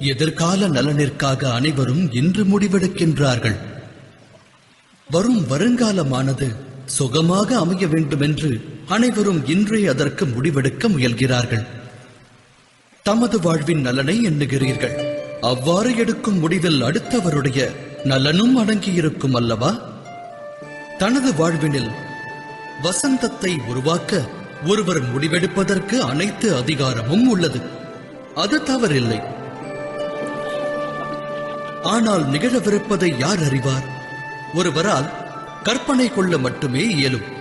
எதிர்கால நலனிற்காக அனைவரும் இன்று முடிவெடுக்கின்றார்கள். வரும் வருங்காலமானது சுகமாக அமைய வேண்டுமென்று அனைவரும் இன்றே அதற்கு முடிவெடுக்க முயல்கிறார்கள். தமது வாழ்வின் நலனை எண்ணுகிறீர்கள். அவ்வாறு எடுக்கும் முடிவில் அடுத்தவருடைய நலனும் அடங்கியிருக்கும் அல்லவா? தனது வாழ்வினில் வசந்தத்தை உருவாக்க ஒருவர் முடிவெடுப்பதற்கு அனைத்து அதிகாரமும் உள்ளது. அது தவறில்லை. ஆனால் நிகழவிருப்பதை யார் அறிவார்? ஒருவரால் கற்பனை கொள்ள மட்டுமே இயலும்.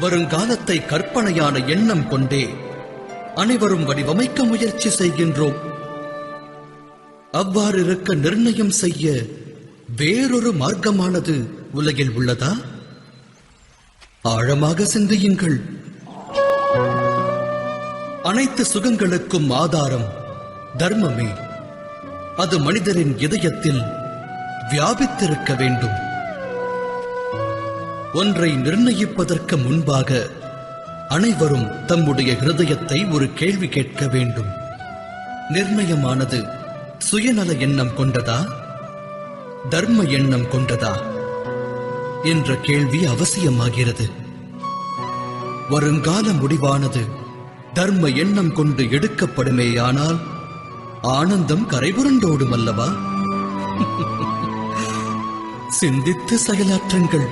வருங்காலத்தை கற்பனையான எண்ணம் கொண்டே அனைவரும் வடிவமைக்க முயற்சி செய்கின்றோம். அவ்வாறு இருக்க நிர்ணயம் செய்ய வேறொரு மார்க்கமானது உலகில் உள்ளதா? ஆழமாக சிந்தியுங்கள். அனைத்து சுகங்களுக்கும் ஆதாரம் தர்மமே. அது மனிதரின் இதயத்தில் வியாபித்திருக்க வேண்டும். ஒன்றை நிர்ணயிப்பதற்கு முன்பாக அனைவரும் தம்முடைய ஹிருதயத்தை ஒரு கேள்வி கேட்க வேண்டும். நிர்ணயமானது சுயநல எண்ணம் கொண்டதா? தர்ம எண்ணம் கொண்டதா? என்ற கேள்வி அவசியமாகிறது. வருங்கால முடிவானது தர்ம எண்ணம் கொண்டு எடுக்கப்படுமேயானால் ஆனந்தம் கரைபுரண்டோடும் அல்லவா? சிந்தித்து செயலாற்றுங்கள்